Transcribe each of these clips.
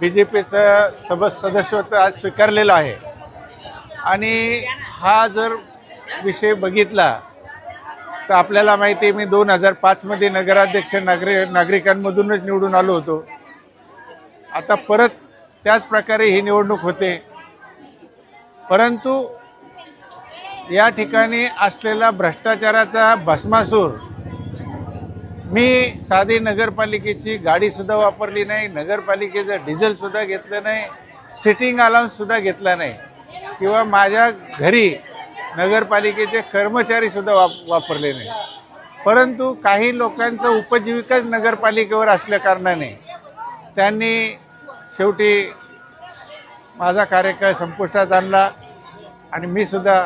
B J पीचं सब सदस्यत्व आज स्वीकारलेलं आहे. आणि हा जर विषय बघितला तर आपल्याला माहिती आहे मी दोन हजार पाचमध्ये नगराध्यक्ष नागरी नागरिकांमधूनच निवडून आलो होतो. आता परत त्याच प्रकारे ही निवडणूक होते. परंतु या ठिकाणी असलेला भ्रष्टाचाराचा भस्मासूर मी साधी नगरपालिकेची गाडीसुद्धा वापरली नाही नगरपालिकेचं डिझेलसुद्धा घेतलं नाही सिटिंग अलाउन्ससुद्धा घेतला नाही. किंवा माझ्या घरी नगरपालिकेचे कर्मचारीसुद्धा वाप वापरले नाही. परंतु काही लोकांचं उपजीविकाच नगरपालिकेवर असल्याकारणाने त्यांनी शेवटी माझा कार्यकाळ संपुष्टात आणला आणि मी सुद्धा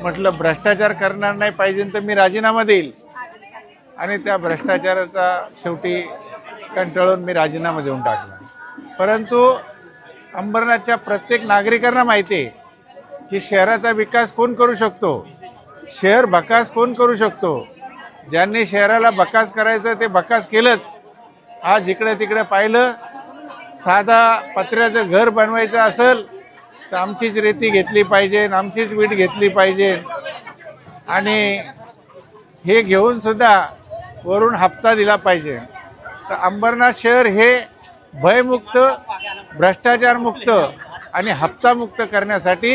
म्हटलं भ्रष्टाचार करणार नाही पाहिजे तर मी राजीनामा देईल. आणि त्या भ्रष्टाचाराचा शेवटी कंटाळून मी राजीनामा देऊन टाकला. परंतु अंबरनाथच्या प्रत्येक नागरिकांना माहिती आहे की शहराचा विकास कोण करू शकतो? शहर बकास कोण करू शकतो? ज्यांनी शहराला बकास करायचं ते बकास केलंच. आज इकडे तिकडे पाहिलं साधा पत्र्याचं घर बनवायचं असेल तर आमचीच रेती घेतली पाहिजे आमचीच वीट घेतली पाहिजे. आणि हे घेऊन सुद्धा वरून हप्ता दिला पाहिजे. तर अंबरनाथ शहर हे भयमुक्त भ्रष्टाचारमुक्त आणि हप्तामुक्त करण्यासाठी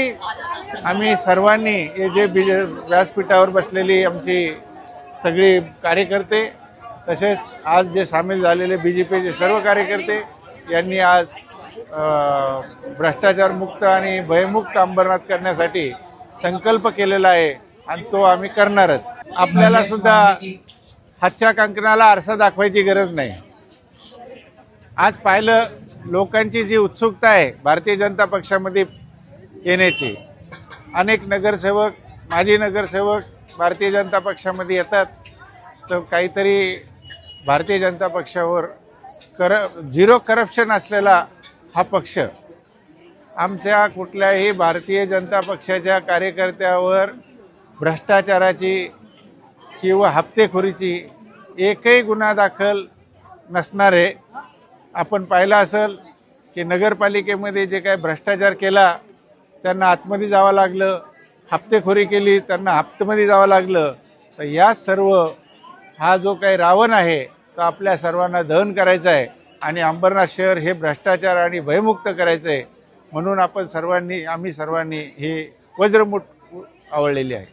आम्ही सर्वांनी हे जे बी व्यासपीठावर बसलेली आमची सगळी कार्यकर्ते तसेच आज जे सामील झालेले बी जे पीचे सर्व कार्यकर्ते यांनी आज भ्रष्टाचारमुक्त आणि भयमुक्त अंबरनाथ करण्यासाठी संकल्प केलेला आहे आणि तो आम्ही करणारच. आपल्याला सुद्धा हातच्या कंकणाला आरसा दाखवायची गरज नाही. आज पाहिलं लोकांची जी उत्सुकता आहे भारतीय जनता पक्षामध्ये येण्याची. अनेक नगरसेवक माजी नगरसेवक भारतीय जनता पक्षामध्ये येतात. तर काहीतरी भारतीय जनता पक्षावर कर झिरो करप्शन असलेला हा पक्ष आमच्या कुठल्याही भारतीय जनता पक्षाच्या कार्यकर्त्यावर भ्रष्टाचाराची किंवा हप्तेखोरीची एकही गुन्हा दाखल नसणारे आपण पाहिलं असेल की नगरपालिकेमध्ये जे काय भ्रष्टाचार केला त्यांना आतमध्ये जावं लागलं हप्तेखोरी केली त्यांना हप्तेमध्ये जावं लागलं तर या सर्व हा जो काही रावण आहे तो आपल्या सर्वांना दहन करायचा आहे आणि अंबरनाथ शहर हे भ्रष्टाचार आणि भयमुक्त करायचं आहे म्हणून आपण सर्वांनी आम्ही सर्वांनी हे वज्रमुठ आवडलेली आहे.